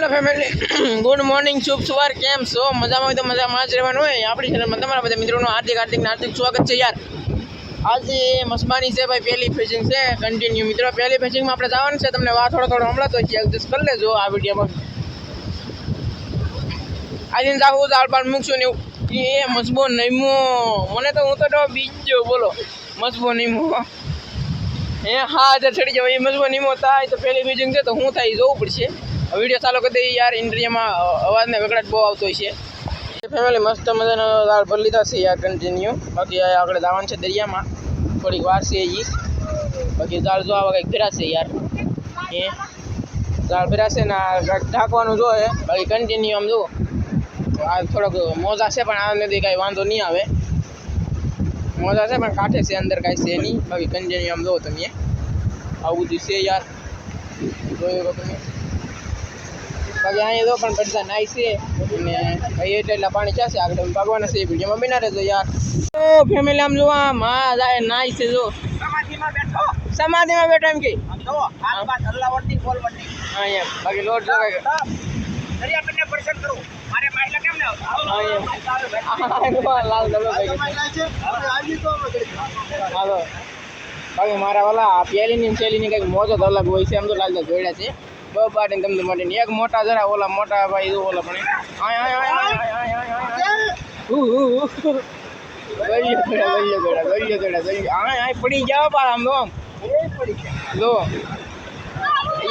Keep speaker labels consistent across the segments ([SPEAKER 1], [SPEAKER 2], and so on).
[SPEAKER 1] Hello family good morning શુભ સવાર, કેમ છો? મજામાં તો મજામાં જ રહેવાનું હોય. આપણી ચેનલમાં તમારા બધા મિત્રોનું હાર્દિક હાર્દિક હાર્દિક સ્વાગત છે યાર. આજે મસ્બાની છે ભાઈ, પહેલી ફેસિંગ છે. કન્ટિન્યુ મિત્રો, પહેલી ફેસિંગમાં આપણે જવાનું છે. તમને વાત થોડો થોડો હમણાં તો એડજસ્ટ કરી લેજો આ વિડીયોમાં. આજે જાવું દાળ બાળ મૂકશું ને એવું. એ મસબો નહીમો મને તો, હું તો બીજો બોલો. મસબો નહીમો એ હા જે ચડી જાવ. એ મસબો નિમો થાય તો પહેલી બીજિંગ છે તો હું થાય, જોવું પડશે. વીડિયો ચાલુ કરી દઈએ યાર, ઇન્દ્રિયમાં અવાજને વગડાટ બહુ આવતો હોય છે. ફેમિલી મસ્ત મજાનો દાળ ભરી લીધા છે યાર કન્ટિન્યુ બાકી આપણે જવાનું છે દરિયામાં. થોડીક વાર છે એ બાકી દાળ જો આવા કંઈક ફેરાશે યાર. એ દાળ ફેરાશે ને આ ઢાંકવાનું જોઈએ બાકી કન્ટિન્યુ આમ જુઓ આ થોડોક મોજા છે, પણ આ નથી, કાંઈ વાંધો નહીં આવે. મોજા છે, પણ કાંઠે છે, અંદર કાંઈ છે નહીં. બાકી કન્ટિન્યુ આમ જુઓ તમે આવું બધું છે યાર. જોયું તમે બાકી અહીંયા તો પણ બધા નાઈ છે. અને ભાઈ એટલે એટલા પાણી ચાશે આગળ ભાગવાના છે એ વિડીયોમાં બિના રહેજો યાર. તો ફેમિલી આમ જોવા માં જાય નાઈ છે જો.
[SPEAKER 2] સમાધિમાં બેઠો?
[SPEAKER 1] સમાધિમાં બેઠા એમ કે. હા એમ. બાકી લોટ જો કાંઈક
[SPEAKER 2] દરિયાબેનને પરેશાન કરું. મારે માઇલે કેમ ને
[SPEAKER 1] હા લાલ દડો હાલો બાકી મારા વાલા પેલીની શૈલીની કંઈક મોજો અલગ હોય છે. એમ તો લાલ જોડ્યા છે. બાટીને તમને માટીને એક મોટા જરા, ઓલા મોટા ભાઈ ઓલા પણ આય આય પડી ગયા પાર આમ આમ. જો.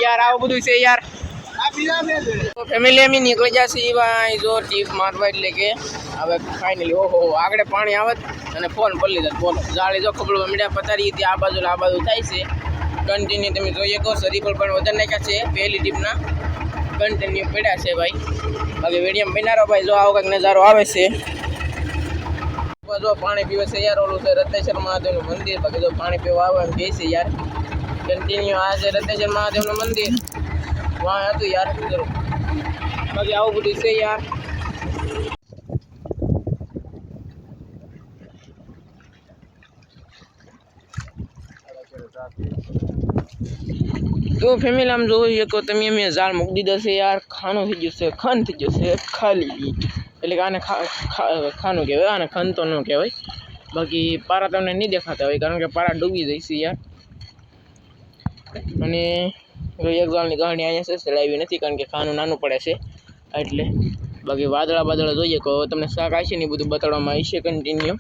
[SPEAKER 1] યાર, આવું બધું છે યાર. ફેમિલી અમે નીકળી જશે ભાઈ, જો ટીપ મારવા એટલે કે. હવે ફાઇનલી ઓહો આગળ પાણી આવે અને ફોન પડી લીધા ફોન જાળી જો ખબર મીડિયા પતારી હતી, આ બાજુ આ બાજુ થાય છે. કન્ટિન્યુ તમે જોઈએ કહો શરીર પર પણ વજન નાખ્યા છે. પહેલી ટીપના કન્ટિન્યુ પડ્યા છે ભાઈ. બાકી મીડિયમ બનારો ભાઈ, જો આવો કંઈક નજારો આવે છે. જો પાણી પીવે છે યાર ઓલું છે, રત્નેશ્વર મહાદેવનું મંદિર. બાકી જો પાણી પીવા આવે એમ કહે છે યાર. કન્ટિન્યુ આ છે રત્નેશ્વર મહાદેવનું મંદિર. વાહ હતું યાર જરૂર બાકી આવું બધું છે યાર. તો ફેમિલી આમ જોઈ શકો તમે અમે ઝાડ મૂકી દીધા છે યાર. ખાનું થઈ ગયું છે ખન થઈ છે ખાલી એટલે કે આને ખાનું કહેવાય, આને ખન તો ન કહેવાય. બાકી પારા તમને નહીં દેખાતા હોય, કારણ કે પારા ડૂબી જાય યાર. અને એક ઝાડની કહાણી અહીંયા છે ચડાવી નથી, કારણ કે ખાનું નાનું પડે છે. એટલે બાકી વાદળા બાદળા જોઈએ, તો તમને શાક આવશે ને એ બધું બતાડવામાં આવશે કન્ટિન્યુ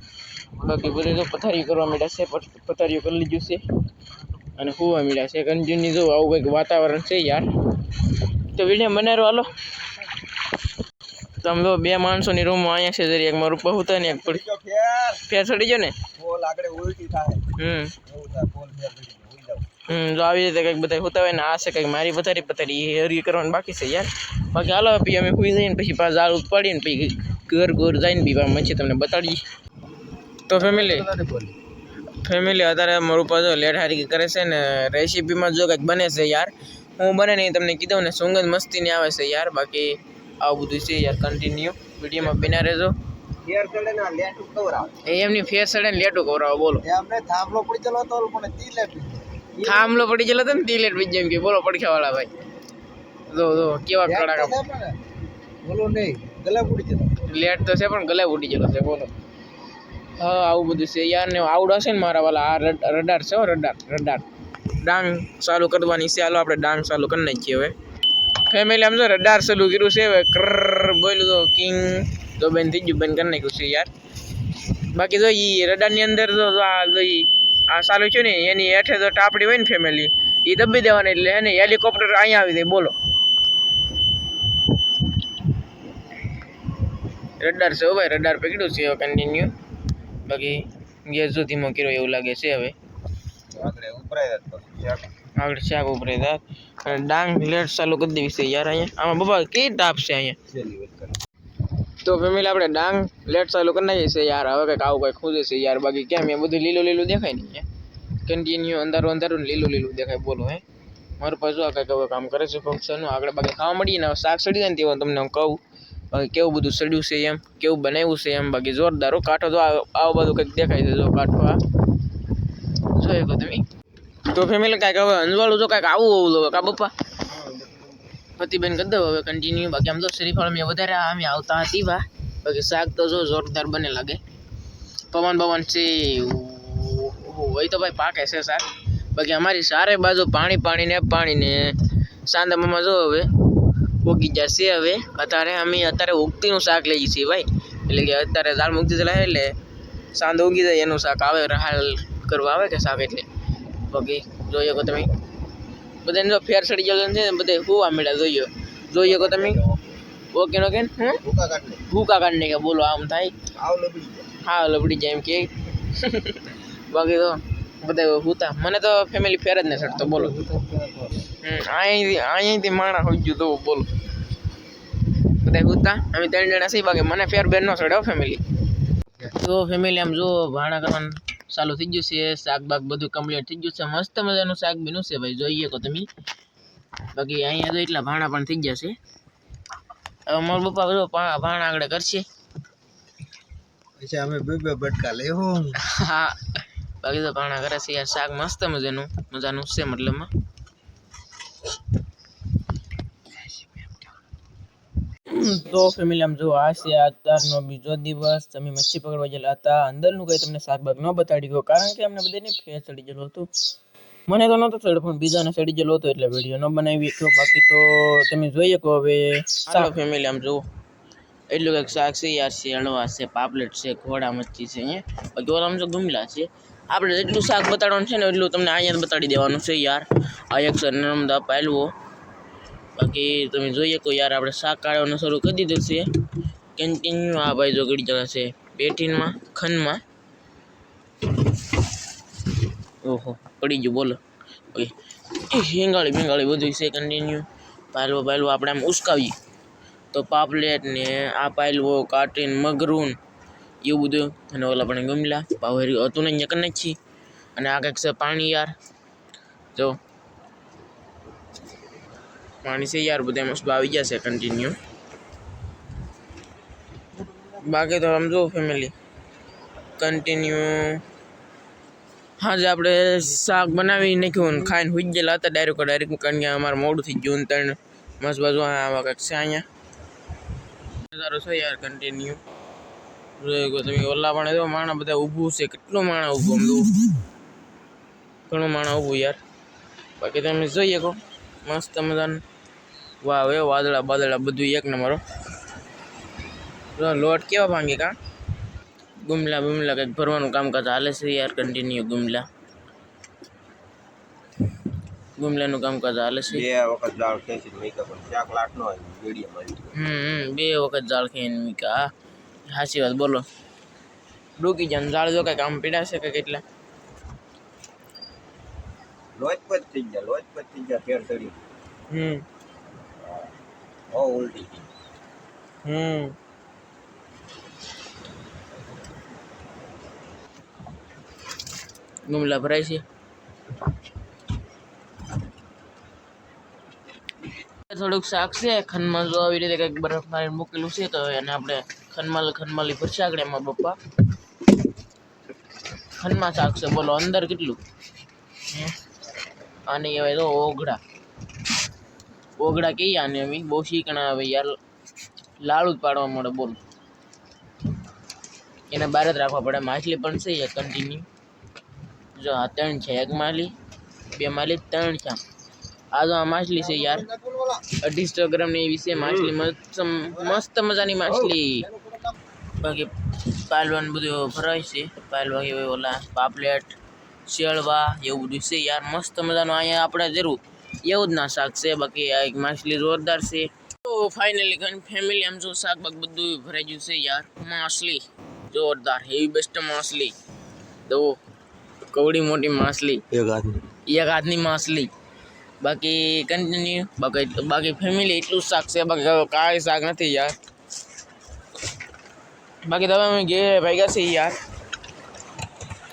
[SPEAKER 1] બાકી બધું તો પથારીઓ કરવા માંડ્યા છે પથારીઓ કરી લીધું છે. અને હોવા માંડ્યા છે કન્ટિન્યુ જો આવું કંઈક વાતાવરણ છે યાર. તો વીડિયો બનાવ્યો હાલો. તમે જો બે માણસોની રૂમ અહીંયા છે જરી એક મારું પહુ થાય ને એક પડી. ફેર ચડી ગયો ને?
[SPEAKER 2] બોલ આગળ ઉલટી થાય.
[SPEAKER 1] હમ.
[SPEAKER 2] એવું થાય બોલ ફેર પડી જાય, ઉઈ જાવ.
[SPEAKER 1] હમ જો આવી રીતે કંઈક બધા હોતા હોય ને આ છે કંઈક મારી પથારી પથારી એ હરી કરવાનું બાકી છે યાર. બાકી હાલો પછી અમે સુઈ જઈએ ને પછી પાછા ઝાડ ઉપાડીને પછી ઘર ઘર જઈને બી પાછા મચ્છી તમને બતાડીએ. તો ફેમિલી ફેમિલી અત્યારે મારું પાછો લેટ હારી કરે છે ને રેસીપીમાં જો કંઈક બને છે યાર. હું બને નહીં તમને કીધું ને સુગંધ મસ્તીની આવે છે યાર. બાકી આવું બધું છે યાર કન્ટિન્યુ વિડીયોમાં બિના રહેજો. એમની ફેર સડે ને લેટું કવરાવો બોલો.
[SPEAKER 2] થાંભલો પડી ચલો તો પણ તી લેટ
[SPEAKER 1] થાંભલો પડી ગયેલો હતો ને તી લેટ બીજ જેમ કે બોલો પડખ્યાવાળા ભાઈ. જો જો કેવા કડાકા.
[SPEAKER 2] બોલો નહીં ગલે ઉડી ચલો
[SPEAKER 1] લેટ તો છે પણ ગલે ઉડી ચલો છે બોલો. આવું બધું છે. યાર ને આવડો છે ને મારા વાલા. આ રડ- રડાર છે રડાર રડાર. ડાંગ ચાલુ કરવાની છે. હાલો, આપણે ડાંગ ચાલુ કરી નાખીએ હવે. ફેમિલી આમ જો રડાર ચાલુ કર્યું છે. હવે ક્રર બોલ્યું તો કિંગ. તો બેન થઈ ગયું, બેન કરી નાખ્યું છે, યાર. બાકી જો ઈ રડારની અંદર જો આ જો આ ચાલુ છે ને, એની હેઠે તો ટાપડી હોય ને ફેમિલી એ દબી દેવાની એટલે હે ને હેલિકોપ્ટર અહીંયા આવી જાય. બોલો. રડાર છે ભાઈ, રડાર પકડ્યું છે કન્ટિન્યુ બાકી ગેસ જો ધીમો કર્યો એવું લાગે છે હવે.
[SPEAKER 2] આગળ શાક.
[SPEAKER 1] આગળ શાક ઉપરે દાંત અને ડાંગ લેટ ચાલુ કરી દેવી છે યાર અહીંયા. આમાં બાબા કઈ ટાપ છે અહીંયા. તો ફેમિલી આપણે ડાંગ લેટ ચાલુ કરી નાખીએ છીએ યાર. હવે કંઈક આવું કંઈક ખૂજે છે યાર. બાકી કેમ એ બધું લીલું લીલું દેખાય ને અહીંયા? કન્ટિન્યુ અંધારું અંધારું લીલું લીલું દેખાય બોલો હે. મારું પાછું આ કંઈક હવે કામ કરે છે ફંક્શનનું આગળ બાકી ખાવા મળીએ ને. શાક સડી જાય ને તેવું તમને હું કહું. કેવું બધું સડ્યું છે એમ? કેવું બનાવ્યું છે એમ? બાકી જોરદાર કાંઠો તો આવો આવું બધું કંઈક દેખાય છે જો કાંઠો આ. જોઈ શકો તમે? તો ફેમિલી કાંઈક હવે અંજવાળું જો કાંઈક આવું લો કા બપ્પા પતિબેન કરી દઉં હવે કન્ટિન્યુ બાકી આમ તો શ્રીફળ મેં વધારે અમે આવતા હતી વા. બાકી શાક તો જો જોરદાર બને લાગે. પવન પવન છે હોય તો ભાઈ પાકે છે સાર બાકી અમારી સારે બાજુ પાણી પાણીને પાણીને પાણી ને જો હવે ઉગી જશે હવે. અત્યારે અમે અત્યારે ઉગતીનું શાક લઈએ છીએ ભાઈ. એટલે કે અત્યારે દાળ મૂકતી ચલાવે એટલે સાંજ ઉગી જાય એનું શાક આવે હાલ કરવા આવે કે શાક એટલે. બાકી જોઈએ કો તમે. બધાને જો ફેર સડી ગયો છે ને બધે હોવા મળ્યા જોઈએ. જોઈએ કો તમે. ઓકે નો કે
[SPEAKER 2] ભૂકા કાઢને.
[SPEAKER 1] કે બોલો આમ થાય.
[SPEAKER 2] હા લબડી જાય
[SPEAKER 1] એમ કે. બાકી તો બધા હુતા. મને તો ફેમિલી ફેર જ ને સડતો બોલો. અહીંથી અહીંથી માણા હોય ગયું તો બોલો. બધા હુતા અમે ત્રણ જણા છીએ બાકી મને ફેર બેન નો સડ્યો ફેમિલી તો ફેમિલી આમ જો ભાણા કરવાનું ચાલુ થઈ ગયું છે. શાક બાક બધું કમ્પ્લીટ થઈ ગયું છે. મસ્ત મજાનું શાક બીનું છે ભાઈ. જોઈએ કો તમે. બાકી અહીંયા તો એટલા ભાણા પણ થઈ ગયા છે. હવે મારા પપ્પા બધો ભાણા આગળ કરશે.
[SPEAKER 2] પછી અમે બે બે બટકા લેવો
[SPEAKER 1] હા. બાકી તો ભાણા કરે છે. યાર શાક મસ્ત મજાનું મજાનું છે મતલબમાં. તો ફેમિલી આમ જો આ છે અત્યારનો બીજો દિવસ તમે મચ્છી પકડવા ગયેલા હતા. અંદરનું કંઈ તમને શાકભાગ ન બતાડી ગયો, કારણ કે અમને બધાને ફેર ચડી ગયેલું હતું. મને તો નહોતો ચડ્યો, પણ બીજાને ચડી ગયેલો હતો એટલે વીડિયો ન બનાવી તો બાકી તો તમે જોઈએ કહો હવે ચાલો ફેમિલી આમ જુઓ. એટલું કંઈક શાક છે, યાર છે, હળવા છે, પાપલેટ છે ઘોડા મચ્છી છે અહીંયા બાકી આમ જો ગુમલા છે. આપણે જેટલું શાક બતાડવાનું છે ને એટલું તમને અહીંયા બતાડી દેવાનું છે, યાર. આ એક સરનામ નર્મદા પાયલવો બાકી તમે જોઈએ કોઈ યાર, આપણે શાક કાઢવાનું શરૂ કરી દીધું છે. કેન્ટીનમાં આ ભાઈ જો ગળી જગા છે. પેટીનમાં ખંડમાં. ઓહો, પડી ગયું, બોલો. ઓકે. હિંગાળી બિંગાળી બધું છે કન્ટિન્યુ પાયલવો પાયલવો આપણે આમ ઉસકાવીએ. તો પાપલેટ ને આ પાયલવો કાટીન મગરૂન, એવું બધું. અને ઓલા પણ ગમલા. પાવરી હતું ને અહીંયા નાખી અને આ કંઈક છે પાણી યાર જો. પાણી છે યાર, બધા મસ્ત આવી જશે કન્ટિન્યુ બાકી તો આમ જો ફેમિલી કન્ટિન્યુ હાજે આપણે શાક બનાવી નાખ્યું ને ખાઈને હુઈ ગયેલા હતા ડાયરેક્ટ ડાયરેક્ટ કારણ કે અમારે મોડું થઈ ગયું ત્રણ મસ્ત બાજુ આવા કંઈક છે અહીંયા. નજારો છે યાર કન્ટિન્યુ તમે, ઓલા પણ જો માણા બધા ઊભું છે, કેટલું માણા ઊભું. ઘણું માણા ઊભું યાર. બાકી તમે જોઈએ કહો મસ્ત મજાનું. વાહ એ વાદળા બાદળા બધું એક નંબર. લોટ કેવા ભાંગે કા? ગુમલા બુમલા કંઈક ભરવાનું કામકાજ હાલે છે યાર કન્ટિન્યુ ગુમલા. ગુમલાનું કામકાજ હાલે છે.
[SPEAKER 2] બે વખત જાળ ખેંચી મીકા પણ શાક લાટ નો મીડિયમ
[SPEAKER 1] હમ બે વખત જાળ ખેંચી મીકા સાચી વાત બોલો. ડૂકી જાય જાળ જો કાંઈક આમ પીડાશે કે કેટલા?
[SPEAKER 2] લોચપત થઈ ગયા લોચપત થઈ ગયા ફેર ચડી
[SPEAKER 1] હમ.
[SPEAKER 2] હો ઉલટી ગઈ
[SPEAKER 1] હમ. ગુમલા ભરાય છે? થોડુંક શાક છે ખનમલ તો આવી રીતે કંઈક બરફ મારી મૂકેલું છે તો એને આપણે ખનમલ ખનમલી ભરશે આગળ એમાં પપ્પા ખનમાં શાક છે બોલો અંદર કેટલું? હમ? આને કહેવાય તો ઓગળા. ઓગળા કહીએ આને અમે? બહુ શીકણા આવે યાર. લાડુ જ પાડવા મળે બોલ. એને બહાર જ રાખવા પડે. માછલી પણ છે યાર કન્ટિન્યુ જો આ ત્રણ છે. એક માલી બે માલી ત્રણ છે આ જો આ માછલી છે યાર. અઢીસો ગ્રામની એવી છે માછલી મસ્ત મસ્ત મજાની માછલી. બાકી પાલવાન બધું ભરાય છે. પાલવા કે ઓલા પાપલેટ. શેળવા એવું બધું છે યાર. મસ્ત મજાનું અહીંયા આપણે જરૂર. એવું જ ના શાક છે બાકી આ એક માછલી જોરદાર છે. તો ફાઇનલી ઘણી ફેમિલી એમ જો શાક બાક બધું ભરાઈ ગયું છે યાર. માછલી. જોરદાર. હેવી બેસ્ટ માછલી. તો કવડી મોટી માછલી.
[SPEAKER 2] એક હાથની.
[SPEAKER 1] એક હાથની માછલી. બાકી કન્ટિન્યુ બાકી બાકી ફેમિલી એટલું શાક છે. બાકી કાંઈ શાક નથી યાર. બાકી તમે અમે ભાઈ ગયા છે યાર.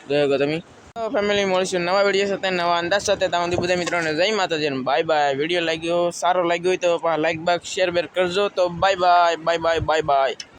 [SPEAKER 1] ગયો તમે? ફેમિલી મળીશું નવા વીડિયો સાથે, નવા અંદાજ સાથે. તમારી બધા મિત્રોને જય માતાજી બાય બાય વીડિયો લાગ્યો, સારો લાગ્યો હોય તો લાઈક બાક શેર બેર કરજો. તો bye bye bye bye bye bye